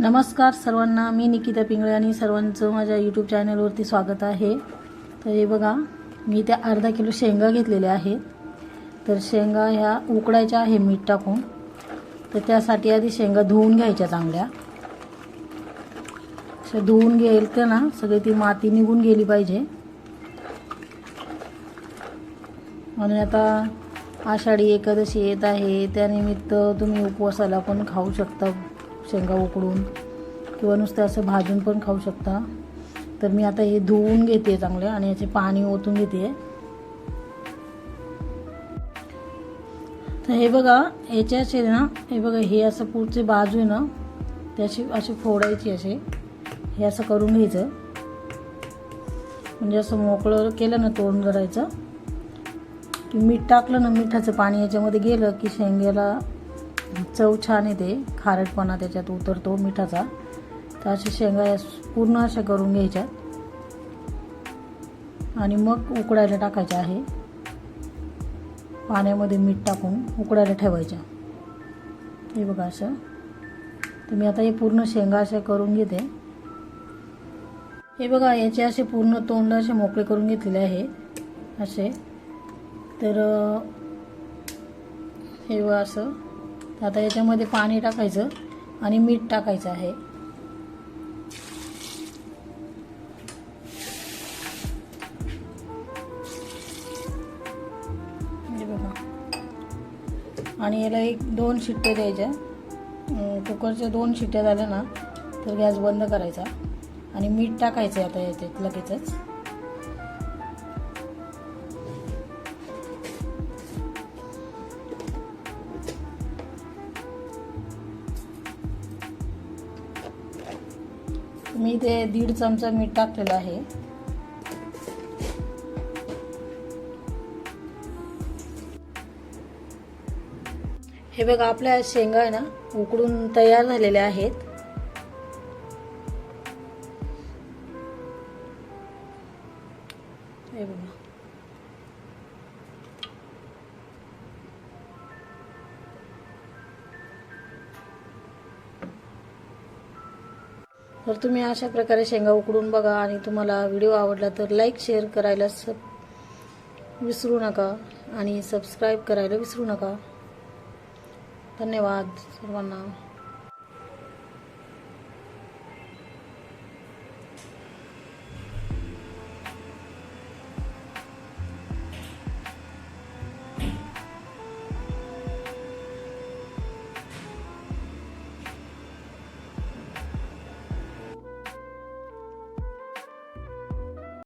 नमस्कार सर्वांना मी निकिता पिंगळे आणि सर्वांचं माझ्या यूट्यूब चॅनलवरती स्वागत आहे. तर हे बघा मी त्या अर्धा किलो शेंगा घेतलेल्या आहेत. तर शेंगा ह्या उकडायच्या आहे मीठ टाकून. तर त्यासाठी आधी शेंगा धुवून घ्यायच्या चांगल्या. अशा धुवून घेईल तर ना सगळी ती माती निघून गेली पाहिजे. आणि आता आषाढी एकादशी येत आहे त्यानिमित्त तुम्ही उपवासाला पण खाऊ शकता. शेंगा उकडून किंवा नुसतं असं भाजून पण खाऊ शकता. तर मी आता हे धुवून घेते चांगले आणि याचे पाणी ओतून घेते. तर हे बघा याच्याचे ना हे बघा हे असं पुढचे बाजू आहे ना त्याची अशी फोडायची असे. हे असं करून घ्यायचं. म्हणजे असं मोकळं केलं ना तोंड करायचं की मीठ टाकलं ना मिठाचं पाणी याच्यामध्ये गेलं की शेंग्याला चव छान येते. खारटपणा त्याच्यात उतरतो मिठाचा. तर अशा शेंगा या पूर्ण अशा करून घ्यायच्या. आणि मग उकडायला टाकायच्या आहे. पाण्यामध्ये मीठ टाकून उकडायला ठेवायच्या. हे बघा असं. तर मी आता हे पूर्ण शेंगा अशा करून घेते. हे बघा याचे असे पूर्ण तोंड असे मोकळे करून घेतलेले आहे. असे. तर हे बघा आता याच्यामध्ये पाणी टाकायचं आणि मीठ टाकायचं आहे. बघा. आणि याला एक दोन शिट्ट्या द्यायच्या. कुकरच्या दोन शिट्ट्या झाल्या ना तर गॅस बंद करायचा. आणि मीठ टाकायचं आता याच्यात लगेचच. मी ते दीड चमचा मीठ टाकलेलं आहे. हे बघा आपल्या शेंगा आहे ना उकडून तयार झालेल्या आहेत. हे बघा. तर तुम्ही अशा प्रकारे शेंगा उकडून बघा आणि तुम्हाला व्हिडिओ आवडला तर लाईक शेअर करायला सब विसरू नका आणि सबस्क्राईब करायला विसरू नका. धन्यवाद सर्वांना.